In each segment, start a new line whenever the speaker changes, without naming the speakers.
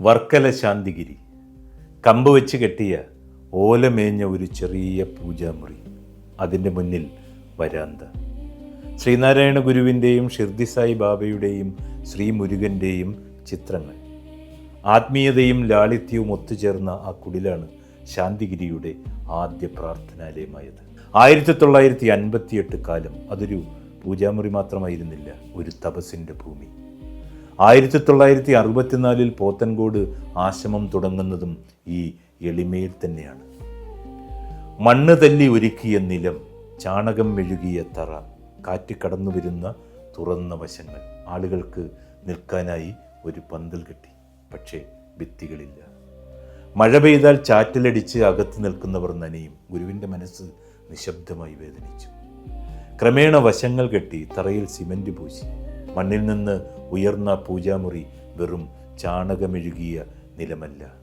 വർക്കല ശാന്തിഗിരി കമ്പ് വെച്ച് കെട്ടിയ ഓലമേഞ്ഞ ഒരു ചെറിയ പൂജാമുറി. അതിന്റെ മുന്നിൽ വരാന്ത. ശ്രീനാരായണ ഗുരുവിന്റെയും ഷിർദി സായി ബാബയുടെയും ശ്രീ മുരുകന്റെയും ചിത്രങ്ങൾ. ആത്മീയതയും ലാളിത്യവും ഒത്തുചേർന്ന ആ കുടിലാണ് ശാന്തിഗിരിയുടെ ആദ്യ പ്രാർത്ഥനാലയമായത്. ആയിരത്തി തൊള്ളായിരത്തി അൻപത്തിയെട്ട് കാലം അതൊരു പൂജാമുറി മാത്രമായിരുന്നില്ല ഒരു തപസിന്റെ ഭൂമി. ആയിരത്തി തൊള്ളായിരത്തി അറുപത്തിനാലിൽ പോത്തൻകോട് ആശ്രമം തുടങ്ങുന്നതും ഈ എളിമയിൽ തന്നെയാണ്. മണ്ണ് തല്ലി ഒരുക്കിയ നിലം ചാണകം മെഴുകിയ തറ കാറ്റ് കടന്നു വരുന്ന തുറന്ന വശങ്ങൾ. ആളുകൾക്ക് നിൽക്കാനായി ഒരു പന്തൽ കെട്ടി പക്ഷേ ഭിത്തികളില്ല. മഴ പെയ്താൽ ചാറ്റലടിച്ച് അകത്ത് നിൽക്കുന്നവർ നനയും. ഗുരുവിന്റെ മനസ്സ് നിശബ്ദമായി വേദനിച്ചു. ക്രമേണ വശങ്ങൾ കെട്ടി തറയിൽ സിമന്റ് പൂശി. മണ്ണിൽ നിന്ന് ഉയർന്ന പൂജാമുറി വെറും ചാണകമെഴുകിയ നിലമല്ല.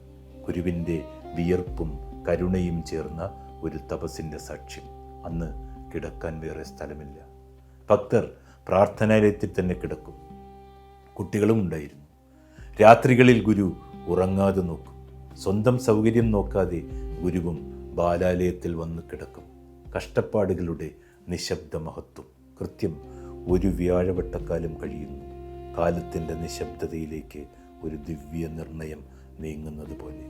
ഗുരുവിന്റെ വിയർപ്പും കരുണയും ചേർന്ന ഒരു തപസിന്റെ സാക്ഷ്യം. അന്ന് കിടക്കാൻ വേറെ സ്ഥലമില്ല. ഭക്തർ പ്രാർത്ഥനാലയത്തിൽ തന്നെ കിടക്കും. കുട്ടികളും ഉണ്ടായിരുന്നു. രാത്രികളിൽ ഗുരു ഉറങ്ങാതെ നോക്കും. സ്വന്തം സൗകര്യം നോക്കാതെ ഗുരുവും ബാലാലയത്തിൽ വന്ന് കിടക്കും. കഷ്ടപ്പാടുകളുടെ നിശബ്ദ മഹത്വം കൃത്യം ഒരു വ്യാഴവട്ടക്കാലം കഴിയുന്നു. കാലത്തിന്റെ നിശബ്ദതയിലേക്ക് ഒരു ദിവ്യ നിർണയം നീങ്ങുന്നത് പോലെ.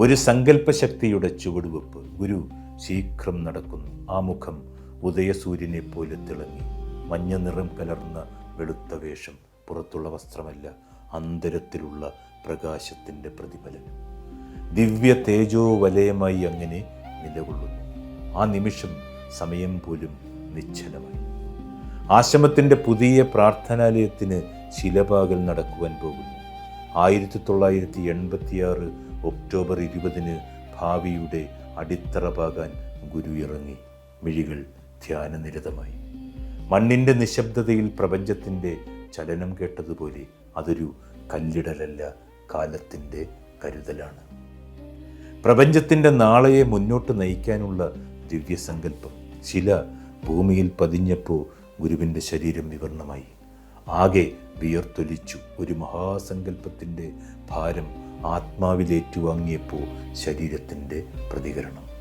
ഒരു സങ്കല്പശക്തിയുടെ ചുവടുവെപ്പ് ഗുരു ശീഘ്രം നടക്കുന്നു. ആ മുഖം ഉദയസൂര്യനെ പോലെ തിളങ്ങി. മഞ്ഞ നിറം കലർന്ന വെളുത്ത വേഷം പുറത്തുള്ള വസ്ത്രമല്ല അന്തരത്തിലുള്ള പ്രകാശത്തിന്റെ പ്രതിഫലനം. ദിവ്യ തേജോ വലയമായി അങ്ങനെ നിലകൊള്ളുന്നു. ആ നിമിഷം സമയം പോലും നിശ്ചലമായി. ആശ്രമത്തിന്റെ പുതിയ പ്രാർത്ഥനാലയത്തിന് ശിലപാകൽ നടക്കുവാൻ പോകുന്നു. ആയിരത്തി തൊള്ളായിരത്തി എൺപത്തിയാറ് ഒക്ടോബർ ഇരുപതിന് ഭാവിയുടെ അടിത്തറ പാകാൻ ഗുരു ഇറങ്ങി. മിഴികൾ ധ്യാനനിരതമായി. മണ്ണിന്റെ നിശബ്ദതയിൽ പ്രപഞ്ചത്തിന്റെ ചലനം കേട്ടതുപോലെ അതൊരു കല്ലിടലല്ല കാലത്തിന്റെ കരുതലാണ്. പ്രപഞ്ചത്തിന്റെ നാളെയെ മുന്നോട്ട് നയിക്കാനുള്ള ദിവ്യസങ്കല്പം. ശില ഭൂമിയിൽ പതിഞ്ഞപ്പോൾ ഗുരുവിന്റെ ശരീരം വിവർണമായി. ആകെ വിയർത്തൊലിച്ചു. ഒരു മഹാസങ്കല്പത്തിന്റെ ഭാരം ആത്മാവിലേറ്റുവാങ്ങിയപ്പോൾ ശരീരത്തിന്റെ പ്രതികരണം.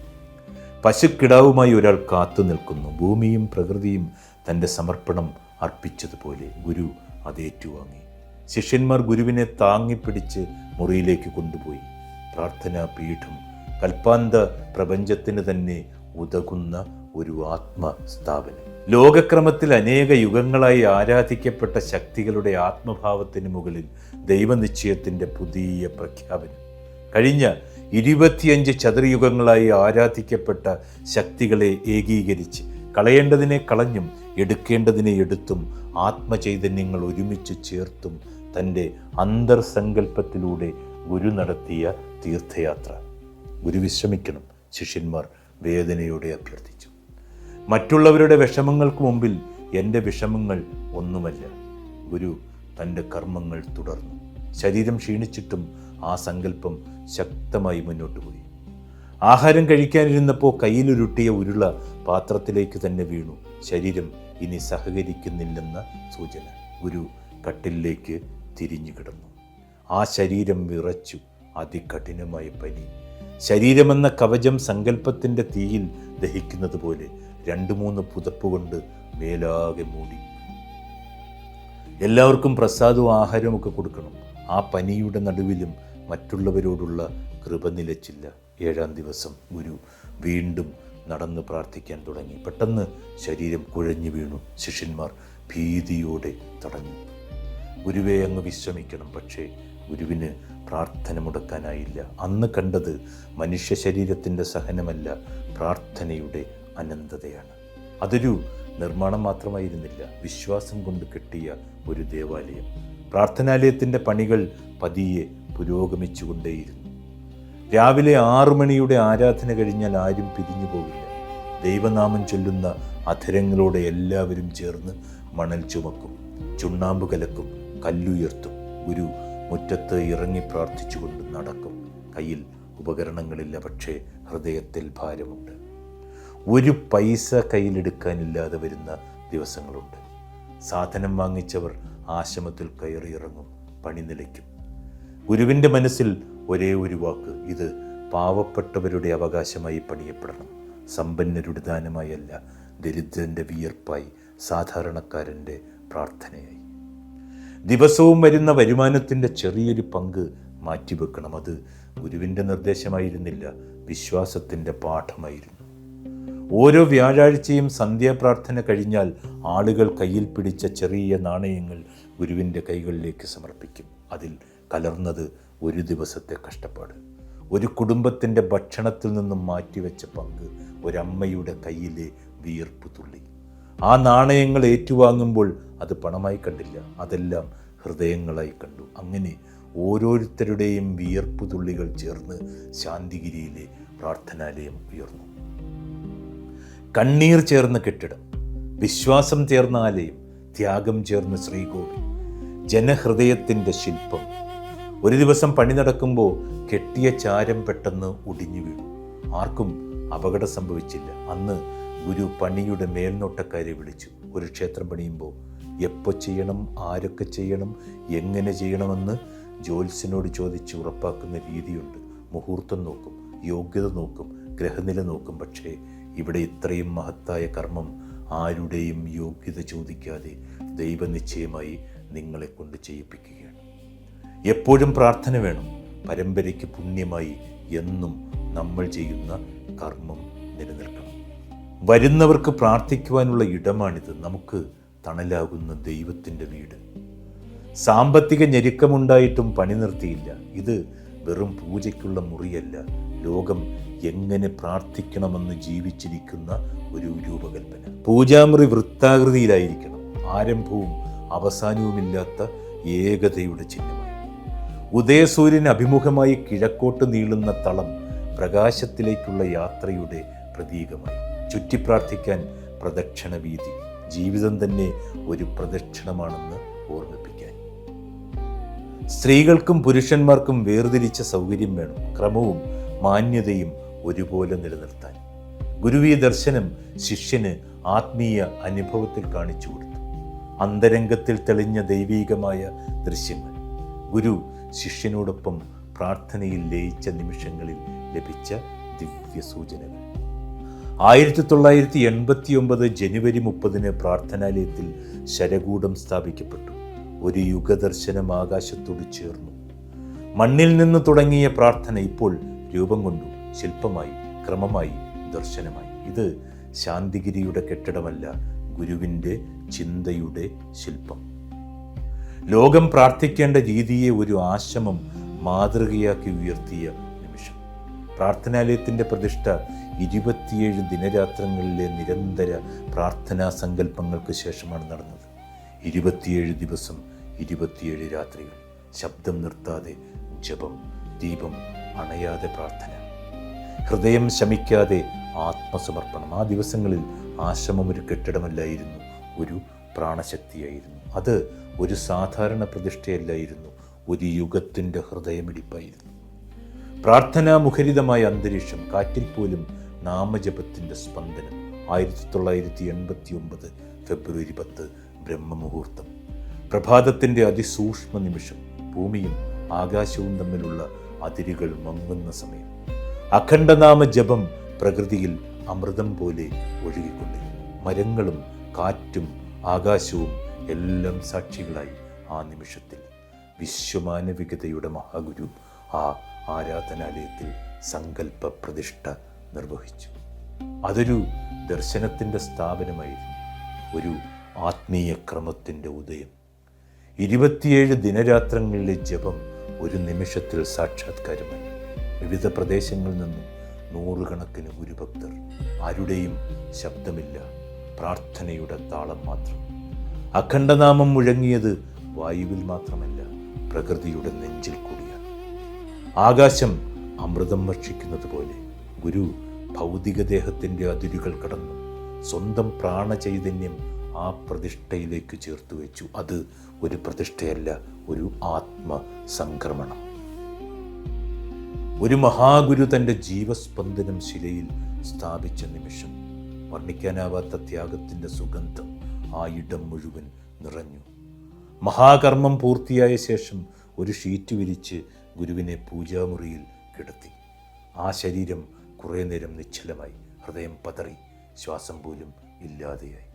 പശുക്കിടാവുമായി ഒരാൾ കാത്തു നിൽക്കുന്നു. ഭൂമിയും പ്രകൃതിയും തന്റെ സമർപ്പണം അർപ്പിച്ചതുപോലെ ഗുരു അത് ഏറ്റുവാങ്ങി. ശിഷ്യന്മാർ ഗുരുവിനെ താങ്ങിപ്പിടിച്ച് മുറിയിലേക്ക് കൊണ്ടുപോയി. പ്രാർത്ഥനാ പീഠം കൽപ്പാന്ത പ്രപഞ്ചത്തിന് തന്നെ ഉതകുന്ന ഒരു ആത്മസ്ഥാപനം. ലോകക്രമത്തിൽ അനേക യുഗങ്ങളായി ആരാധിക്കപ്പെട്ട ശക്തികളുടെ ആത്മഭാവത്തിന് മുകളിൽ ദൈവനിശ്ചയത്തിന്റെ പുതിയ പ്രഖ്യാപനം. കഴിഞ്ഞ ഇരുപത്തിയഞ്ച് ചതുർയുഗങ്ങളായി ആരാധിക്കപ്പെട്ട ശക്തികളെ ഏകീകരിച്ച് കളയേണ്ടതിനെ കളഞ്ഞും എടുക്കേണ്ടതിനെ എടുത്തും ആത്മചൈതന്യങ്ങൾ ഒരുമിച്ച് ചേർത്തും തന്റെ അന്തർസങ്കല്പത്തിലൂടെ ഗുരു നടത്തിയ തീർത്ഥയാത്ര. ഗുരു വിശ്രമിക്കണം. ശിഷ്യന്മാർ വേദനയോടെ അഭ്യർത്ഥിച്ചു. മറ്റുള്ളവരുടെ വിഷമങ്ങൾക്ക് മുമ്പിൽ എന്റെ വിഷമങ്ങൾ ഒന്നുമല്ല. ഗുരു തന്റെ കർമ്മങ്ങൾ തുടർന്നു. ശരീരം ക്ഷീണിച്ചിട്ടും ആ സങ്കല്പം ശക്തമായി മുന്നോട്ട് പോയി. ആഹാരം കഴിക്കാനിരുന്നപ്പോൾ കയ്യിലുരുട്ടിയ ഉരുള പാത്രത്തിലേക്ക് തന്നെ വീണു. ശരീരം ഇനി സഹകരിക്കുന്നില്ലെന്ന സൂചന ഗുരു കട്ടിലേക്ക് തിരിഞ്ഞു കിടന്നു. ആ ശരീരം വിറച്ചു അതികഠിനമായ പനി. ശരീരമെന്ന കവചം സങ്കല്പത്തിന്റെ തീയിൽ ദഹിക്കുന്നത് പോലെ രണ്ട് മൂന്ന് പുതപ്പ് കൊണ്ട് മേലാകെ മൂടി. എല്ലാവർക്കും പ്രസാദവും ആഹാരവും കൊടുക്കണം. ആ പനിയുടെ നടുവിലും മറ്റുള്ളവരോടുള്ള കൃപ നിലച്ചില്ല. ഏഴാം ദിവസം ഗുരു വീണ്ടും നടന്ന് പ്രാർത്ഥിക്കാൻ തുടങ്ങി. പെട്ടെന്ന് ശരീരം കുഴഞ്ഞു വീണു. ശിഷ്യന്മാർ ഭീതിയോടെ തടഞ്ഞു. ഗുരുവെ അങ്ങ് വിശ്രമിക്കണം. പക്ഷേ ഗുരുവിന് പ്രാർത്ഥന മുടക്കാനായില്ല. അന്ന് കണ്ടത് മനുഷ്യ ശരീരത്തിന്റെ സഹനമല്ല പ്രാർത്ഥനയുടെ അനന്തതയാണ്. അതൊരു നിർമ്മാണം മാത്രമായിരുന്നില്ല വിശ്വാസം കൊണ്ട് കെട്ടിയ ഒരു ദേവാലയം. പ്രാർത്ഥനാലയത്തിന്റെ പണികൾ പതിയെ പുരോഗമിച്ചുകൊണ്ടേയിരുന്നു. രാവിലെ ആറു മണിയുടെ ആരാധന കഴിഞ്ഞാൽ ആരും പിരിഞ്ഞു പോകില്ല ദൈവനാമം ചൊല്ലുന്ന അധരങ്ങളോടെ എല്ലാവരും ചേർന്ന് മണൽ ചുമക്കും ചുണ്ണാമ്പ് കലക്കും കല്ലുയർത്തും ഗുരു മുറ്റത്ത് ഇറങ്ങി പ്രാർത്ഥിച്ചുകൊണ്ട് നടക്കും. കയ്യിൽ ഉപകരണങ്ങളില്ല പക്ഷേ ഹൃദയത്തിൽ ഭാരമുണ്ട്. ഒരു പൈസ കയ്യിലെടുക്കാനില്ലാതെ വരുന്ന ദിവസങ്ങളുണ്ട്. സാധനം വാങ്ങിച്ചവർ ആശ്രമത്തിൽ കയറി ഇറങ്ങും പണി നിലയ്ക്കും ഗുരുവിന്റെ മനസ്സിൽ ഒരേ ഒരു വാക്ക് ഇത് പാവപ്പെട്ടവരുടെ അവകാശമായി പണിയപ്പെടണം. സമ്പന്നരുടെ ദാനമായല്ല ദരിദ്രന്റെ വിയർപ്പായി സാധാരണക്കാരന്റെ പ്രാർത്ഥനയായി. ദിവസവും വരുന്ന വരുമാനത്തിന്റെ ചെറിയൊരു പങ്ക് മാറ്റിവെക്കണം. അത് ഗുരുവിന്റെ നിർദ്ദേശമായിരുന്നില്ല വിശ്വാസത്തിന്റെ പാഠമായിരുന്നു. ഓരോ വ്യാഴാഴ്ചയും സന്ധ്യാപ്രാർത്ഥന കഴിഞ്ഞാൽ ആളുകൾ കയ്യിൽ പിടിച്ച ചെറിയ നാണയങ്ങൾ ഗുരുവിന്റെ കൈകളിലേക്ക് സമർപ്പിക്കും. അതിൽ കലർന്നത് ഒരു ദിവസത്തെ കഷ്ടപ്പാട്. ഒരു കുടുംബത്തിന്റെ ഭക്ഷണത്തിൽ നിന്നും മാറ്റിവെച്ച പങ്ക് ഒരമ്മയുടെ കയ്യിലെ വിയർപ്പ് തുള്ളി. ആ നാണയങ്ങൾ ഏറ്റുവാങ്ങുമ്പോൾ അത് പണമായി കണ്ടില്ല. അതെല്ലാം ഹൃദയങ്ങളായി കണ്ടു. അങ്ങനെ ഓരോരുത്തരുടെയും വിയർപ്പ് തുള്ളികൾ ചേർന്ന് ശാന്തിഗിരിയിലെ പ്രാർത്ഥനാലയം ഉയർന്നു. കണ്ണീർ ചേർന്ന കെട്ടിടം. വിശ്വാസം ചേർന്ന ആലയം ത്യാഗം ചേർന്ന ശ്രീകോവിൽ. ജനഹൃദയത്തിന്റെ ശില്പം. ഒരു ദിവസം പണി നടക്കുമ്പോൾ കെട്ടിയ ചാരം പെട്ടെന്ന് ഒടിഞ്ഞു വീണു ആർക്കും അപകടം സംഭവിച്ചില്ല. അന്ന് ഗുരു പണിയുടെ മേൽനോട്ടക്കാരെ വിളിച്ചു. ഒരു ക്ഷേത്രം പണിയുമ്പോൾ എപ്പോൾ ചെയ്യണം ആരൊക്കെ ചെയ്യണം എങ്ങനെ ചെയ്യണമെന്ന് ജോത്സ്യനോട് ചോദിച്ച് ഉറപ്പാക്കുന്ന രീതിയുണ്ട്. മുഹൂർത്തം നോക്കും യോഗ്യത നോക്കും ഗ്രഹനില നോക്കും. പക്ഷേ ഇവിടെ ഇത്രയും മഹത്തായ കർമ്മം ആരുടെയും യോഗ്യത ചോദിക്കാതെ ദൈവനിശ്ചയമായി നിങ്ങളെ കൊണ്ട് ചെയ്യിപ്പിക്കുകയാണ്. എപ്പോഴും പ്രാർത്ഥന വേണം. പരമ്പരയ്ക്ക് പുണ്യമായി എന്നും നമ്മൾ ചെയ്യുന്ന കർമ്മം നിലനിൽക്കണം. വരുന്നവർക്ക് പ്രാർത്ഥിക്കുവാനുള്ള ഇടമാണിത്. നമുക്ക് തണലാകുന്ന ദൈവത്തിന്റെ വീട്. സാമ്പത്തിക ഞെരുക്കമുണ്ടായിട്ടും പണി നിർത്തിയില്ല. ഇത് വെറും പൂജയ്ക്കുള്ള മുറിയല്ല. ലോകം എങ്ങനെ പ്രാർത്ഥിക്കണമെന്ന് ജീവിച്ചിരിക്കുന്ന ഒരു രൂപകൽപ്പന. പൂജാമുറി വൃത്താകൃതിയിലായിരിക്കണം. ആരംഭവും അവസാനവുമില്ലാത്ത ഏകതയുടെ ചിഹ്നമായി. ഉദയസൂര്യന് അഭിമുഖമായി കിഴക്കോട്ട് നീളുന്ന തളം പ്രകാശത്തിലേക്കുള്ള യാത്രയുടെ പ്രതീകമായി. ചുറ്റിപ്രാർത്ഥിക്കാൻ പ്രദക്ഷിണ വീതി ജീവിതം തന്നെ ഒരു പ്രദക്ഷിണമാണെന്ന് ഓർമ്മിപ്പിക്കാൻ. സ്ത്രീകൾക്കും പുരുഷന്മാർക്കും വേർതിരിച്ച സൗകര്യം വേണം. ക്രമവും മാന്യതയും ഒരുപോലെ നിലനിർത്താൻ. ഗുരുവി ദർശനം ശിഷ്യന് ആത്മീയ അനുഭവത്തിൽ കാണിച്ചു കൊടുത്തു. അന്തരംഗത്തിൽ തെളിഞ്ഞ ദൈവീകമായ ദൃശ്യങ്ങൾ. ഗുരു ശിഷ്യനോടൊപ്പം പ്രാർത്ഥനയിൽ ലയിച്ച നിമിഷങ്ങളിൽ ലഭിച്ച ദിവ്യ സൂചനകൾ ആയിരത്തി തൊള്ളായിരത്തി എൺപത്തി ഒമ്പത് ജനുവരി മുപ്പതിന് പ്രാർത്ഥനാലയത്തിൽ ശരകൂടം സ്ഥാപിക്കപ്പെട്ടു. ഒരു യുഗദർശനം ആകാശത്തോട് ചേർന്നു. മണ്ണിൽ നിന്ന് തുടങ്ങിയ പ്രാർത്ഥന ഇപ്പോൾ രൂപം കൊണ്ടു. ശില്പമായി ക്രമമായി ദർശനമായി. ഇത് ശാന്തിഗിരിയുടെ കെട്ടിടമല്ല ഗുരുവിന്റെ ചിന്തയുടെ ശില്പം. ലോകം പ്രാർത്ഥിക്കേണ്ട രീതിയെ ഒരു ആശ്രമം മാതൃകയാക്കി ഉയർത്തിയ നിമിഷം. പ്രാർത്ഥനാലയത്തിന്റെ പ്രതിഷ്ഠ ഇരുപത്തിയേഴ് ദിനരാത്രങ്ങളിലെ നിരന്തര പ്രാർത്ഥനാ സങ്കല്പങ്ങൾക്ക് ശേഷമാണ് നടന്നത്. ഇരുപത്തിയേഴ് ദിവസം ഇരുപത്തിയേഴ് രാത്രികൾ. ശബ്ദം നിർത്താതെ ജപം ദീപം അണയാതെ പ്രാർത്ഥന. ഹൃദയം ശമിക്കാതെ ആത്മസമർപ്പണം. ആ ദിവസങ്ങളിൽ ആശ്രമം ഒരു കെട്ടിടമല്ലായിരുന്നു ഒരു പ്രാണശക്തിയായിരുന്നു. അത് ഒരു സാധാരണ പ്രതിഷ്ഠയല്ലായിരുന്നു ഒരു യുഗത്തിന്റെ ഹൃദയമിടിപ്പായിരുന്നു. പ്രാർത്ഥനാ മുഖരിതമായ അന്തരീക്ഷം കാറ്റിൽ പോലും നാമജപത്തിന്റെ സ്പന്ദനം. ആയിരത്തി തൊള്ളായിരത്തി എൺപത്തി ഒമ്പത് ഫെബ്രുവരി പത്ത് ബ്രഹ്മമുഹൂർത്തം. പ്രഭാതത്തിന്റെ അതിസൂക്ഷ്മ നിമിഷം ഭൂമിയും ആകാശവും തമ്മിലുള്ള അതിരുകൾ മങ്ങുന്ന സമയം. അഖണ്ഡനാമ ജപം പ്രകൃതിയിൽ അമൃതം പോലെ ഒഴുകിക്കൊണ്ടിരുന്നു മരങ്ങളും കാറ്റും ആകാശവും എല്ലാം സാക്ഷികളായി ആ നിമിഷത്തിൽ. വിശ്വമാനവികതയുടെ മഹാഗുരു ആ ആരാധനാലയത്തിൽ സങ്കല്പ പ്രതിഷ്ഠ നിർവഹിച്ചു. അതൊരു ദർശനത്തിന്റെ സ്ഥാപനമായിരുന്നു. ഒരു ആത്മീയ ക്രമത്തിന്റെ ഉദയം. ഇരുപത്തിയേഴ് ദിനരാത്രങ്ങളിലെ ജപം ഒരു നിമിഷത്തിൽ സാക്ഷാത്കാരമായി. വിവിധ പ്രദേശങ്ങളിൽ നിന്നും നൂറുകണക്കിന് ഗുരുഭക്തർ. ആരുടെയും ശബ്ദമില്ല പ്രാർത്ഥനയുടെ താളം മാത്രം. അഖണ്ഡനാമം മുഴങ്ങിയത് വായുവിൽ മാത്രമല്ല പ്രകൃതിയുടെ നെഞ്ചിൽ കൂടിയാണ്. ആകാശം അമൃതം ഭക്ഷിക്കുന്നത് പോലെ ഗുരു ഭൗതികദേഹത്തിന്റെ അതിരുകൾ കടന്നു. സ്വന്തം പ്രാണചൈതന്യം ആ പ്രതിഷ്ഠയിലേക്ക് ചേർത്ത് വെച്ചു അത് ഒരു പ്രതിഷ്ഠയല്ല ഒരു ആത്മസംക്രമണം. ഒരു മഹാഗുരു തന്റെ ജീവസ്പന്ദനം ശിലയിൽ സ്ഥാപിച്ച നിമിഷം വർണിക്കാനാവാത്ത ത്യാഗത്തിന്റെ സുഗന്ധം ആ ഇടം മുഴുവൻ നിറഞ്ഞു. മഹാകർമ്മം പൂർത്തിയായ ശേഷം ഒരു ഷീറ്റ് വിരിച്ച് ഗുരുവിനെ പൂജാമുറിയിൽ കിടത്തി. ആ ശരീരം കുറേ നേരം നിശ്ചലമായി ഹൃദയം പതറി ശ്വാസം പോലും ഇല്ലാതെയായി.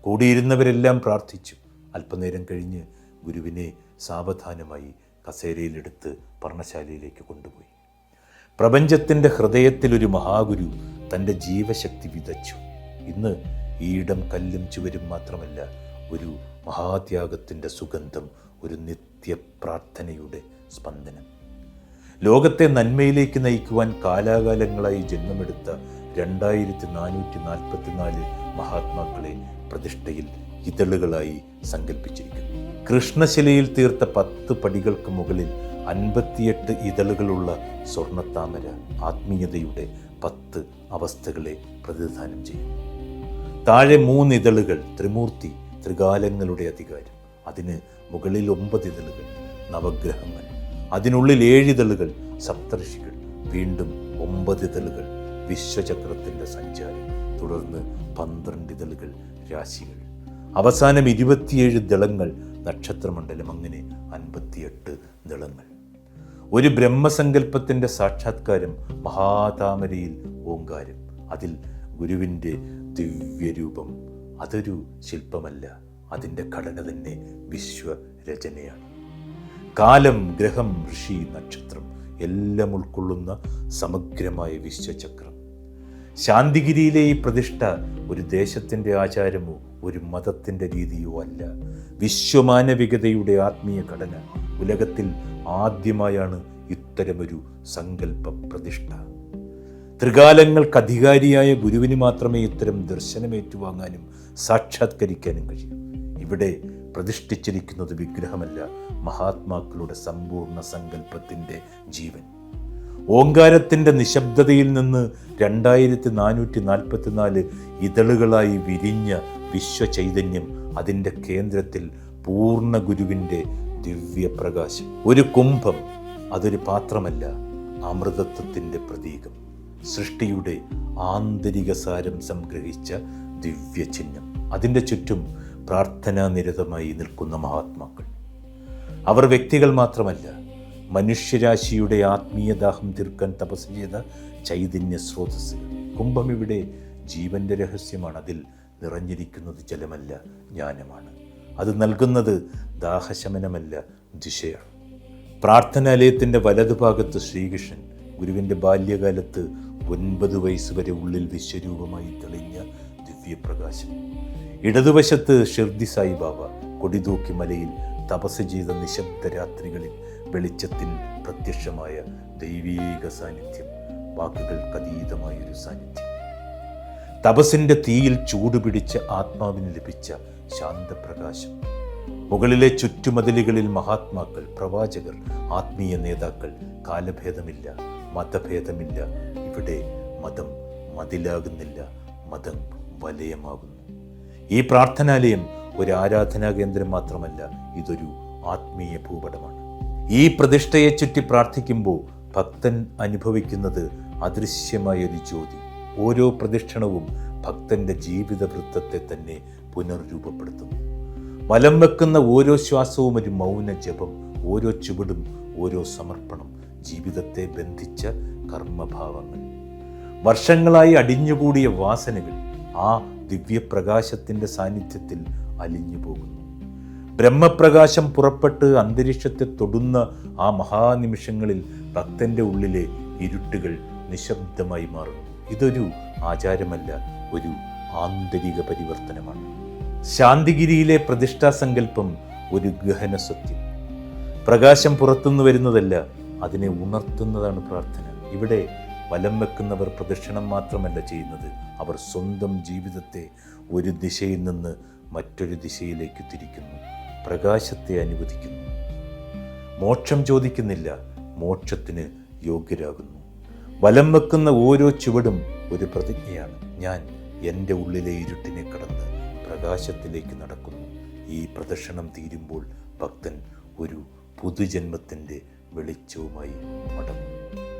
കൂടിയിരുന്നവരെല്ലാം പ്രാർത്ഥിച്ചു. അല്പനേരം കഴിഞ്ഞ് ഗുരുവിനെ സാവധാനമായി കസേരയിലെടുത്ത് പർണശാലയിലേക്ക് കൊണ്ടുപോയി. പ്രപഞ്ചത്തിന്റെ ഹൃദയത്തിലൊരു മഹാഗുരു തന്റെ ജീവശക്തി വിതച്ചു. ഇന്ന് ഈയിടം കല്ലും ചുവരും മാത്രമല്ല ഒരു മഹാത്യാഗത്തിന്റെ സുഗന്ധം ഒരു നിത്യപ്രാർത്ഥനയുടെ സ്പന്ദനം. ലോകത്തെ നന്മയിലേക്ക് നയിക്കുവാൻ കാലാകാലങ്ങളായി ജന്മമെടുത്ത രണ്ടായിരത്തി നാനൂറ്റി നാൽപ്പത്തിനാല് മഹാത്മാക്കളെ പ്രതിഷ്ഠയിൽ ഇതളുകളായി സങ്കല്പിച്ചിരിക്കുന്നു കൃഷ്ണശിലയിൽ തീർത്ത പത്ത് പടികൾക്ക് മുകളിൽ അൻപത്തിയെട്ട് ഇതളുകളുള്ള സ്വർണത്താമര ആത്മീയതയുടെ പത്ത് അവസ്ഥകളെ പ്രതിനിധാനം ചെയ്യും. താഴെ മൂന്ന് ഇതളുകൾ ത്രിമൂർത്തി ത്രികാലങ്ങളുടെ അധികാരം. അതിന് മുകളിൽ ഒമ്പത് ഇതളുകൾ നവഗ്രഹങ്ങൾ. അതിനുള്ളിൽ ഏഴിതളുകൾ സപ്തർഷികൾ വീണ്ടും ഒമ്പത് ഇതളുകൾ വിശ്വചക്രത്തിന്റെ സഞ്ചാരം. തുടർന്ന് പന്ത്രണ്ട് ഇതളുകൾ രാശികൾ. അവസാനം ഇരുപത്തിയേഴ് ദളങ്ങൾ നക്ഷത്രമണ്ഡലം. അങ്ങനെ അൻപത്തിയെട്ട് ദളങ്ങൾ. ഒരു ബ്രഹ്മസങ്കല്പത്തിന്റെ സാക്ഷാത്കാരം മഹാതാമരയിൽ ഓങ്കാരം. അതിൽ ഗുരുവിന്റെ ദിവ്യരൂപം. അതൊരു ശില്പമല്ല അതിന്റെ ഘടന തന്നെ വിശ്വരചനയാണ്. കാലം ഗ്രഹം ഋഷി നക്ഷത്രം എല്ലാം ഉൾക്കൊള്ളുന്ന സമഗ്രമായ വിശ്വചക്രം. ശാന്തിഗിരിയിലെ ഈ പ്രതിഷ്ഠ ഒരു ദേശത്തിന്റെ ആചാരമോ ഒരു മതത്തിന്റെ രീതിയോ അല്ല. വിശ്വമാനവികതയുടെ ആത്മീയ ഘടന ഉലകത്തിൽ ആദ്യമായാണ് ഇത്തരമൊരു സങ്കല്പ പ്രതിഷ്ഠ ത്രികാലങ്ങൾക്ക് അധികാരിയായ ഗുരുവിന് മാത്രമേ ഇത്തരം ദർശനമേറ്റുവാങ്ങാനും സാക്ഷാത്കരിക്കാനും കഴിയൂ. ഇവിടെ പ്രതിഷ്ഠിച്ചിരിക്കുന്നത് വിഗ്രഹമല്ല മഹാത്മാക്കളുടെ സമ്പൂർണ സങ്കല്പത്തിന്റെ ജീവൻ. ഓങ്കാരത്തിന്റെ നിശബ്ദതയിൽ നിന്ന് രണ്ടായിരത്തി നാനൂറ്റി നാൽപ്പത്തിനാല് ഇതളുകളായി വിരിഞ്ഞ വിശ്വചൈതന്യം അതിന്റെ കേന്ദ്രത്തിൽ പൂർണ ഗുരുവിന്റെ ദിവ്യപ്രകാശം. ഒരു കുംഭം അതൊരു പാത്രമല്ല അമൃതത്വത്തിന്റെ പ്രതീകം. സൃഷ്ടിയുടെ ആന്തരിക സാരം സംഗ്രഹിച്ച ദിവ്യചിഹ്നം. അതിന്റെ ചുറ്റും പ്രാർത്ഥനാനിരതമായി നിൽക്കുന്ന മഹാത്മാക്കൾ. അവർ വ്യക്തികൾ മാത്രമല്ല മനുഷ്യരാശിയുടെ ആത്മീയദാഹം തീർക്കാൻ തപസ് ചെയ്ത ചൈതന്യ സ്രോതസ്സുകൾ. കുംഭം ഇവിടെ ജീവന്റെ രഹസ്യമാണ്. അതിൽ നിറഞ്ഞിരിക്കുന്നത് ജലമല്ല ജ്ഞാനമാണ്. അത് നൽകുന്നത് ദാഹശമനമല്ല ദിശയാണ്. പ്രാർത്ഥനാലയത്തിന്റെ വലതുഭാഗത്ത് ശ്രീകൃഷ്ണൻ ഗുരുവിന്റെ ബാല്യകാലത്ത് ഒൻപത് വയസ്സ് വരെ ഉള്ളിൽ വിശ്വരൂപമായി തെളിഞ്ഞ ദിവ്യപ്രകാശം. ഇടതുവശത്ത് ഷിർദി സായിബാബ കൊടിതൂക്കി മലയിൽ തപസ് ചെയ്ത നിശബ്ദ രാത്രികളിൽ വെളിച്ചത്തിൽ പ്രത്യക്ഷമായ ദൈവീക സാന്നിധ്യം വാക്കുകൾക്കതീതമായൊരു സാന്നിധ്യം. തപസിന്റെ തീയിൽ ചൂടുപിടിച്ച ആത്മാവിന് ലഭിച്ച ശാന്തപ്രകാശം. മുകളിലെ ചുറ്റുമതിലുകളിൽ മഹാത്മാക്കൾ പ്രവാചകർ ആത്മീയ നേതാക്കൾ കാലഭേദമില്ല മതഭേദമില്ല ഇവിടെ മതം മതിലാകുന്നില്ല മതം വലയമാകുന്നു. ഈ പ്രാർത്ഥനാലയം ഒരു ആരാധനാ കേന്ദ്രം മാത്രമല്ല ഇതൊരു ആത്മീയ ഭൂപടമാണ്. ഈ പ്രതിഷ്ഠയെ ചുറ്റി പ്രാർത്ഥിക്കുമ്പോൾ ഭക്തൻ അനുഭവിക്കുന്നത് അദൃശ്യമായ ഒരു ജ്യോതി. ഓരോ പ്രദക്ഷിണവും ഭക്തന്റെ ജീവിതവൃത്തത്തെ തന്നെ പുനർരൂപപ്പെടുത്തുന്നു. വലം വെക്കുന്ന ഓരോ ശ്വാസവും ഒരു മൗന ജപം ഓരോ ചുവടും ഓരോ സമർപ്പണം ജീവിതത്തെ ബന്ധിച്ച കർമ്മഭാവങ്ങൾ. വർഷങ്ങളായി അടിഞ്ഞുകൂടിയ വാസനകൾ ആ ദിവ്യപ്രകാശത്തിന്റെ സാന്നിധ്യത്തിൽ അലിഞ്ഞു പോകുന്നു ബ്രഹ്മപ്രകാശം പുറപ്പെട്ട് അന്തരീക്ഷത്തെ തൊടുന്ന ആ മഹാനിമിഷങ്ങളിൽ ഭക്തന്റെ ഉള്ളിലെ ഇരുട്ടുകൾ നിശബ്ദമായി മാറും ഇതൊരു ആചാരമല്ല ഒരു ആന്തരിക പരിവർത്തനമാണ്. ശാന്തിഗിരിയിലെ പ്രതിഷ്ഠാ പ്രതിഷ്ഠാസങ്കല്പം ഒരു ഗഹന സത്യം. പ്രകാശം പുറത്തുനിന്ന് വരുന്നതല്ല അതിനെ ഉണർത്തുന്നതാണ് പ്രാർത്ഥന. ഇവിടെ വലം വെക്കുന്നവർ പ്രദക്ഷിണം മാത്രമല്ല ചെയ്യുന്നത്. അവർ സ്വന്തം ജീവിതത്തെ ഒരു ദിശയിൽ നിന്ന് മറ്റൊരു ദിശയിലേക്ക് തിരിക്കുന്നു. പ്രകാശത്തെ അനുവദിക്കുന്നു. മോക്ഷം ചോദിക്കുന്നില്ല മോക്ഷത്തിന് യോഗ്യരാകുന്നു. വലം വെക്കുന്ന ഓരോ ചുവടും ഒരു പ്രതിജ്ഞയാണ്. ഞാൻ എന്റെ ഉള്ളിലെ ഇരുട്ടിനെ കടന്ന് പ്രകാശത്തിലേക്ക് നടക്കുന്നു. ഈ പ്രദർശനം തീരുമ്പോൾ ഭക്തൻ ഒരു പുതുജന്മത്തിന്റെ വെളിച്ചവുമായി മടങ്ങും.